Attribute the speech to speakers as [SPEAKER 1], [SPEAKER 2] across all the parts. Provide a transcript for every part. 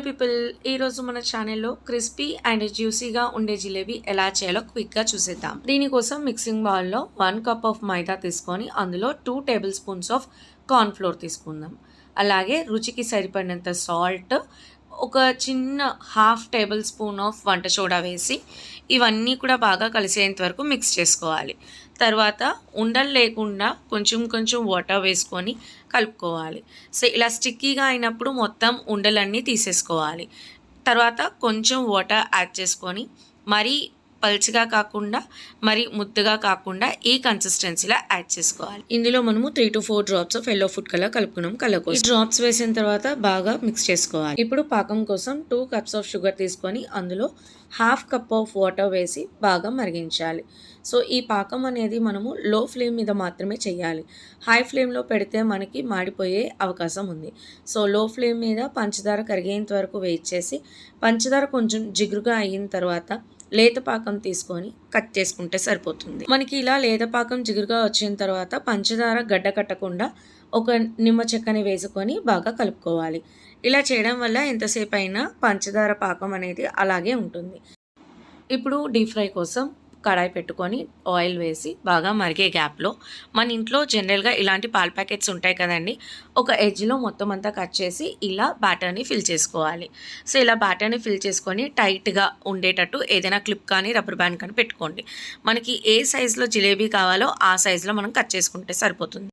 [SPEAKER 1] Hello people ఈరోజు మన ఛానల్లో క్రిస్పీ అండ్ జ్యూసీగా ఉండే జిలేబీ ఎలా చేయాలో క్విక్గా చూసేద్దాం. దీనికోసం మిక్సింగ్ బౌల్లో వన్ కప్ ఆఫ్ మైదా తీసుకొని అందులో two tablespoons of corn flour తీసుకుందాం. అలాగే రుచికి సరిపడినంత సాల్ట్ ఒక చిన్న హాఫ్ టేబుల్ స్పూన్ ఆఫ్ వంట సోడా వేసి ఇవన్నీ కూడా బాగా కలిసేంత వరకు మిక్స్ చేసుకోవాలి. తర్వాత ఉండలు లేకుండా కొంచెం కొంచెం వాటర్ వేసుకొని కలుపుకోవాలి. సో ఇలా స్టిక్కీగా అయినప్పుడు మొత్తం ఉండలన్నీ తీసేసుకోవాలి. తర్వాత కొంచెం వాటర్ యాడ్ చేసుకొని మరీ పల్చగా కాకుండా మరి ముద్దగా కాకుండా ఈ కన్సిస్టెన్సీలో యాడ్ చేసుకోవాలి. ఇందులో మనము three to four drops of yellow food colour కలుపుకున్నాం కలర్ కోసం. డ్రాప్స్ వేసిన తర్వాత బాగా మిక్స్ చేసుకోవాలి. ఇప్పుడు పాకం కోసం టూ కప్స్ ఆఫ్ షుగర్ తీసుకొని అందులో హాఫ్ కప్ ఆఫ్ వాటర్ వేసి బాగా మరిగించాలి. సో ఈ పాకం అనేది మనము లో ఫ్లేమ్ మీద మాత్రమే చేయాలి. హై ఫ్లేమ్లో పెడితే మనకి మాడిపోయే అవకాశం ఉంది. సో లో ఫ్లేమ్ మీద పంచదార కరిగేంత వరకు వెయిట్ చేసి పంచదార కొంచెం జిగురుగా అయిన తర్వాత లేత పాకం తీసుకొని కట్ చేసుకుంటే సరిపోతుంది. మనకి ఇలా లేత పాకం జిగురుగా వచ్చిన తర్వాత పంచదార గడ్డ కట్టకుండా ఒక నిమ్మ చెక్కని వేసుకొని బాగా కలుపుకోవాలి. ఇలా చేయడం వల్ల ఎంతసేపు అయినా పంచదార పాకం అనేది అలాగే ఉంటుంది. ఇప్పుడు డీప్ ఫ్రై కోసం కడాయి పెట్టుకొని ఆయిల్ వేసి బాగా మరిగే గ్యాప్లో. మన ఇంట్లో జనరల్గా ఇలాంటి పాల ప్యాకెట్స్ ఉంటాయి కదండి. ఒక ఎడ్జ్లో మొత్తం అంతా కట్ చేసి ఇలా బ్యాటర్ని ఫిల్ చేసుకోవాలి. సో ఇలా బ్యాటర్ని ఫిల్ చేసుకొని టైట్గా ఉండేటట్టు ఏదైనా క్లిప్ కానీ రబ్బర్ బ్యాండ్ కానీ పెట్టుకోండి. మనకి ఏ సైజులో జిలేబీ కావాలో ఆ సైజులో మనం కట్ చేసుకుంటే సరిపోతుంది.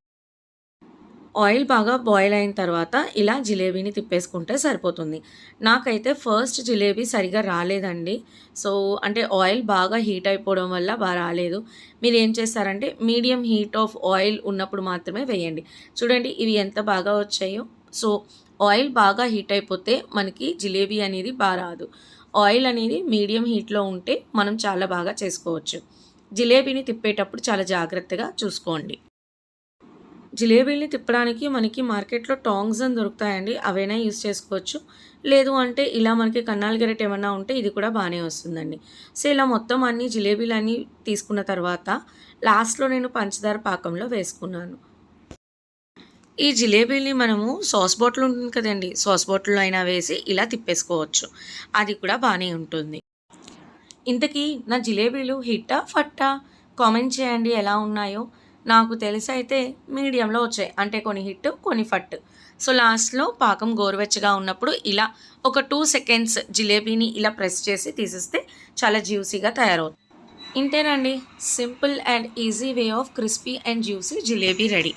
[SPEAKER 1] ఆయిల్ బాగా బాయిల్ అయిన తర్వాత ఇలా జిలేబీని తిప్పేసుకుంటే సరిపోతుంది. నాకైతే ఫస్ట్ జిలేబీ సరిగా రాలేదండి. సో అంటే ఆయిల్ బాగా హీట్ అయిపోవడం వల్ల బాగా రాలేదు. మీరు ఏం చేస్తారంటే మీడియం హీట్ ఆఫ్ ఆయిల్ ఉన్నప్పుడు మాత్రమే వేయండి. చూడండి ఇవి ఎంత బాగా వచ్చాయో. సో ఆయిల్ బాగా హీట్ అయిపోతే మనకి జిలేబీ అనేది బాగా రాదు. ఆయిల్ అనేది మీడియం హీట్లో ఉంటే మనం చాలా బాగా చేసుకోవచ్చు. జిలేబీని తిప్పేటప్పుడు చాలా జాగ్రత్తగా చూసుకోండి. జిలేబీని తిప్పడానికి మనకి మార్కెట్లో టాంగ్స్ అని దొరుకుతాయండి. అవైనా యూస్ చేసుకోవచ్చు. లేదు అంటే ఇలా మనకి కన్నాలు గెరెట్ ఏమన్నా ఉంటే ఇది కూడా బాగానే వస్తుందండి. సో ఇలా మొత్తం అన్ని జిలేబీలన్నీ తీసుకున్న తర్వాత లాస్ట్లో నేను పంచదార పాకంలో వేసుకున్నాను. ఈ జిలేబీని మనము సాస్ బాటిల్ ఉంటుంది కదండి. సాస్ బాటిల్లో అయినా వేసి ఇలా తిప్పేసుకోవచ్చు. అది కూడా బాగానే ఉంటుంది. ఇంతకీ నా జిలేబీలు హిట్టా ఫట్టా? కామెంట్ చేయండి ఎలా ఉన్నాయో. నాకు తెలిసి అయితే మీడియంలో వచ్చాయి. అంటే కొన్ని హిట్ కొన్ని ఫట్. సో లాస్ట్లో పాకం గోరువెచ్చగా ఉన్నప్పుడు ఇలా ఒక టూ సెకండ్స్ జిలేబీని ఇలా ప్రెస్ చేసి తీసేస్తే చాలా జ్యూసీగా తయారవుతుంది. ఇంతేనండి. Simple and easy way of crispy and juicy jalebi ready.